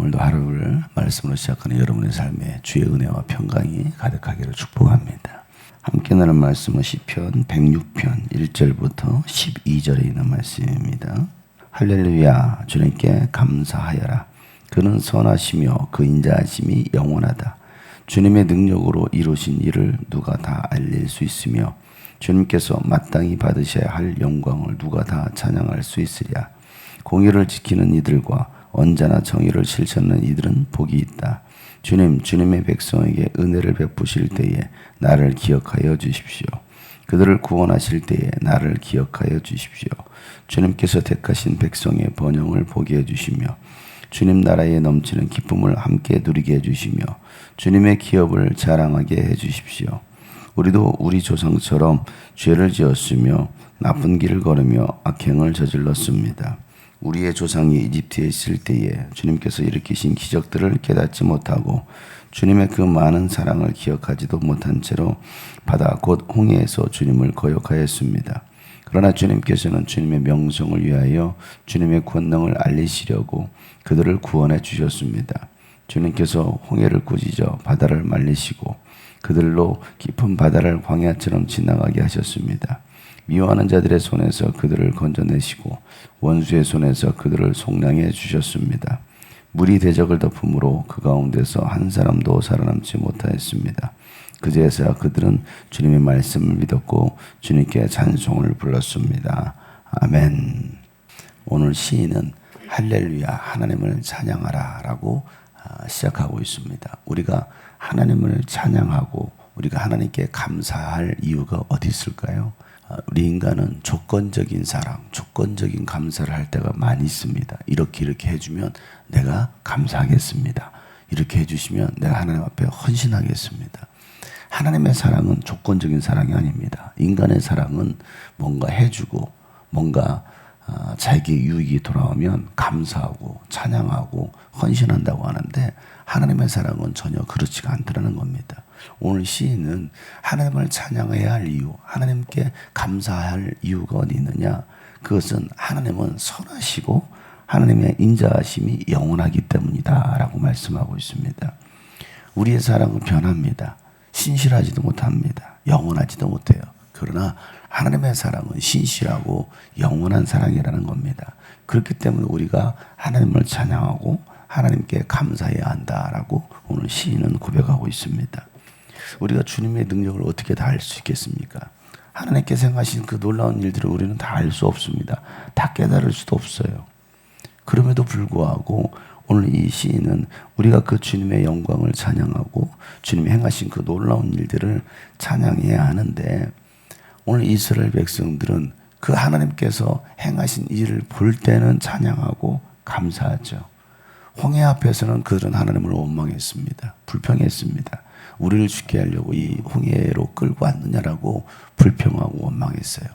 오늘도 하루를 말씀으로 시작하는 여러분의 삶에 주의 은혜와 평강이 가득하기를 축복합니다. 함께 나눈 말씀은 시편 106편 1절부터 12절에 있는 말씀입니다. 할렐루야 주님께 감사하여라 그는 선하시며 그 인자하심이 영원하다. 주님의 능력으로 이루신 일을 누가 다 알릴 수 있으며 주님께서 마땅히 받으셔야 할 영광을 누가 다 찬양할 수 있으랴. 공의를 지키는 이들과 언제나 정의를 실천하는 이들은 복이 있다. 주님, 주님의 백성에게 은혜를 베푸실 때에 나를 기억하여 주십시오. 그들을 구원하실 때에 나를 기억하여 주십시오. 주님께서 택하신 백성의 번영을 보게 해주시며 주님 나라에 넘치는 기쁨을 함께 누리게 해주시며 주님의 기업을 자랑하게 해주십시오. 우리도 우리 조상처럼 죄를 지었으며 나쁜 길을 걸으며 악행을 저질렀습니다. 우리의 조상이 이집트에 있을 때에 주님께서 일으키신 기적들을 깨닫지 못하고 주님의 그 많은 사랑을 기억하지도 못한 채로 바다 곧 홍해에서 주님을 거역하였습니다. 그러나 주님께서는 주님의 명성을 위하여 주님의 권능을 알리시려고 그들을 구원해 주셨습니다. 주님께서 홍해를 꾸짖어 바다를 말리시고 그들로 깊은 바다를 광야처럼 지나가게 하셨습니다. 미워하는 자들의 손에서 그들을 건져내시고 원수의 손에서 그들을 속량해 주셨습니다. 물이 대적을 덮음으로 그 가운데서 한 사람도 살아남지 못하였습니다. 그제서야 그들은 주님의 말씀을 믿었고 주님께 찬송을 불렀습니다. 아멘. 오늘 시인은 할렐루야 하나님을 찬양하라라고 아, 시작하고 있습니다. 우리가 하나님을 찬양하고 우리가 하나님께 감사할 이유가 어디 있을까요? 아, 우리 인간은 조건적인 사랑, 조건적인 감사를 할 때가 많이 있습니다. 이렇게 이렇게 해주면 내가 감사하겠습니다. 이렇게 해주시면 내가 하나님 앞에 헌신하겠습니다. 하나님의 사랑은 조건적인 사랑이 아닙니다. 인간의 사랑은 뭔가 해주고 뭔가 아, 자기 유익이 돌아오면 감사하고 찬양하고 헌신한다고 하는데 하나님의 사랑은 전혀 그렇지가 않다는 겁니다. 오늘 시인은 하나님을 찬양해야 할 이유, 하나님께 감사할 이유가 어디 있느냐? 그것은 하나님은 선하시고 하나님의 인자하심이 영원하기 때문이다라고 말씀하고 있습니다. 우리의 사랑은 변합니다. 신실하지도 못합니다. 영원하지도 못해요. 그러나 하나님의 사랑은 신실하고 영원한 사랑이라는 겁니다. 그렇기 때문에 우리가 하나님을 찬양하고 하나님께 감사해야 한다라고 오늘 시인은 고백하고 있습니다. 우리가 주님의 능력을 어떻게 다 알 수 있겠습니까? 하나님께서 행하신 그 놀라운 일들을 우리는 다 알 수 없습니다. 다 깨달을 수도 없어요. 그럼에도 불구하고 오늘 이 시인은 우리가 그 주님의 영광을 찬양하고 주님이 행하신 그 놀라운 일들을 찬양해야 하는데 오늘 이스라엘 백성들은 그 하나님께서 행하신 일을 볼 때는 찬양하고 감사하죠. 홍해 앞에서는 그들은 하나님을 원망했습니다. 불평했습니다. 우리를 죽게 하려고 이 홍해로 끌고 왔느냐라고 불평하고 원망했어요.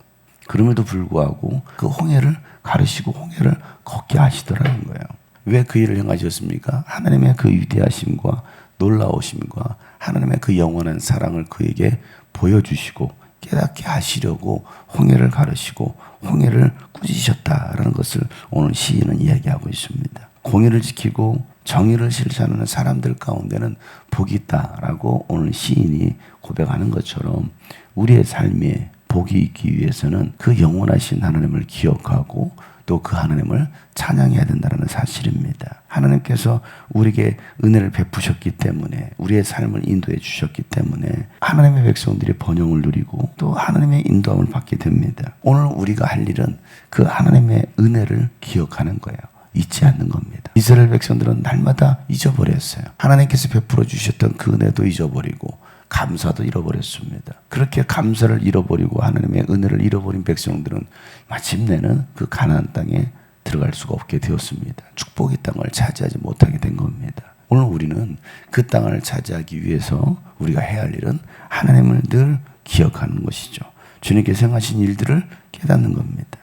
그럼에도 불구하고 그 홍해를 가르시고 홍해를 걷게 하시더라는 거예요. 왜 그 일을 행하셨습니까? 하나님의 그 위대하심과 놀라우심과 하나님의 그 영원한 사랑을 그에게 보여주시고 깨닫게 하시려고 홍해를 가르시고 홍해를 꾸짖으셨다라는 것을 오늘 시인은 이야기하고 있습니다. 공의를 지키고 정의를 실천하는 사람들 가운데는 복이 있다라고 오늘 시인이 고백하는 것처럼 우리의 삶에 복이 있기 위해서는 그 영원하신 하나님을 기억하고 또 그 하나님을 찬양해야 된다는 사실입니다. 하나님께서 우리에게 은혜를 베푸셨기 때문에 우리의 삶을 인도해 주셨기 때문에 하나님의 백성들이 번영을 누리고 또 하나님의 인도함을 받게 됩니다. 오늘 우리가 할 일은 그 하나님의 은혜를 기억하는 거예요. 잊지 않는 겁니다. 이스라엘 백성들은 날마다 잊어버렸어요. 하나님께서 베풀어 주셨던 그 은혜도 잊어버리고 감사도 잃어버렸습니다. 그렇게 감사를 잃어버리고 하나님의 은혜를 잃어버린 백성들은 마침내는 그 가나안 땅에 들어갈 수가 없게 되었습니다. 축복의 땅을 차지하지 못하게 된 겁니다. 오늘 우리는 그 땅을 차지하기 위해서 우리가 해야 할 일은 하나님을 늘 기억하는 것이죠. 주님께서 행하신 일들을 깨닫는 겁니다.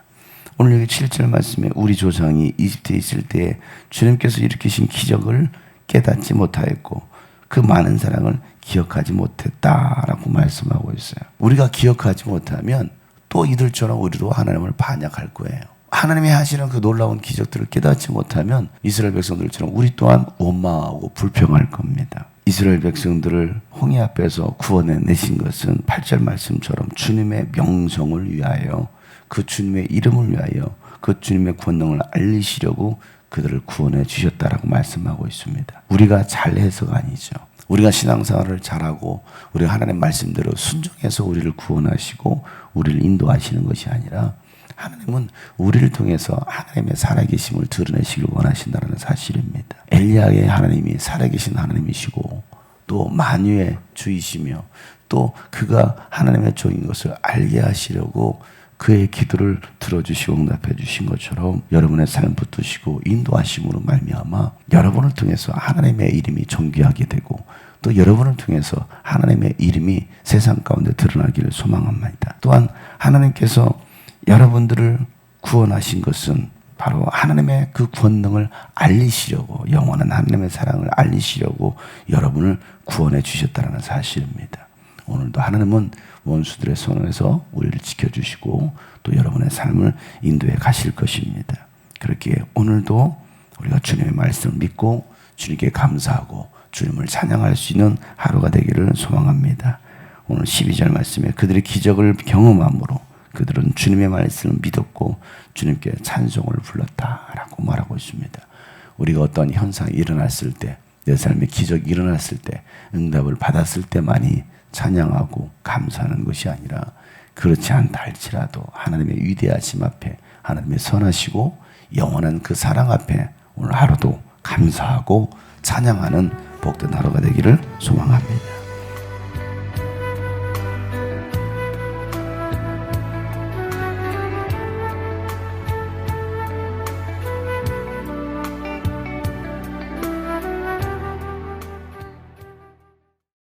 오늘 여기 7절 말씀에 우리 조상이 이집트에 있을 때 주님께서 일으키신 기적을 깨닫지 못하였고 그 많은 사랑을 기억하지 못했다라고 말씀하고 있어요. 우리가 기억하지 못하면 또 이들처럼 우리도 하나님을 반역할 거예요. 하나님이 하시는 그 놀라운 기적들을 깨닫지 못하면 이스라엘 백성들처럼 우리 또한 원망하고 불평할 겁니다. 이스라엘 백성들을 홍해 앞에서 구원해 내신 것은 8절 말씀처럼 주님의 명성을 위하여 그 주님의 이름을 위하여 그 주님의 권능을 알리시려고 그들을 구원해 주셨다라고 말씀하고 있습니다. 우리가 잘해서가 아니죠. 우리가 신앙생활을 잘하고 우리 하나님 말씀대로 순종해서 우리를 구원하시고 우리를 인도하시는 것이 아니라 하나님은 우리를 통해서 하나님의 살아계심을 드러내시길 원하신다는 사실입니다. 엘리야의 하나님이 살아계신 하나님이시고 또 만유의 주이시며 또 그가 하나님의 종인 것을 알게 하시려고 그의 기도를 들어주시고 응답해 주신 것처럼 여러분의 삶 붙드시고 인도하심으로 말미암아 여러분을 통해서 하나님의 이름이 존귀하게 되고 또 여러분을 통해서 하나님의 이름이 세상 가운데 드러나기를 소망합니다. 또한 하나님께서 여러분들을 구원하신 것은 바로 하나님의 그 권능을 알리시려고 영원한 하나님의 사랑을 알리시려고 여러분을 구원해 주셨다는 사실입니다. 오늘도 하나님은 원수들의 손에서 우리를 지켜주시고 또 여러분의 삶을 인도해 가실 것입니다. 그렇게 오늘도 우리가 주님의 말씀을 믿고 주님께 감사하고 주님을 찬양할 수 있는 하루가 되기를 소망합니다. 오늘 12절 말씀에 그들의 기적을 경험함으로 그들은 주님의 말씀을 믿었고 주님께 찬송을 불렀다라고 말하고 있습니다. 우리가 어떤 현상이 일어났을 때, 내 삶에 기적이 일어났을 때, 응답을 받았을 때만이 찬양하고 감사하는 것이 아니라 그렇지 않다 할지라도 하나님의 위대하심 앞에 하나님의 선하시고 영원한 그 사랑 앞에 오늘 하루도 감사하고 찬양하는 복된 하루가 되기를 소망합니다.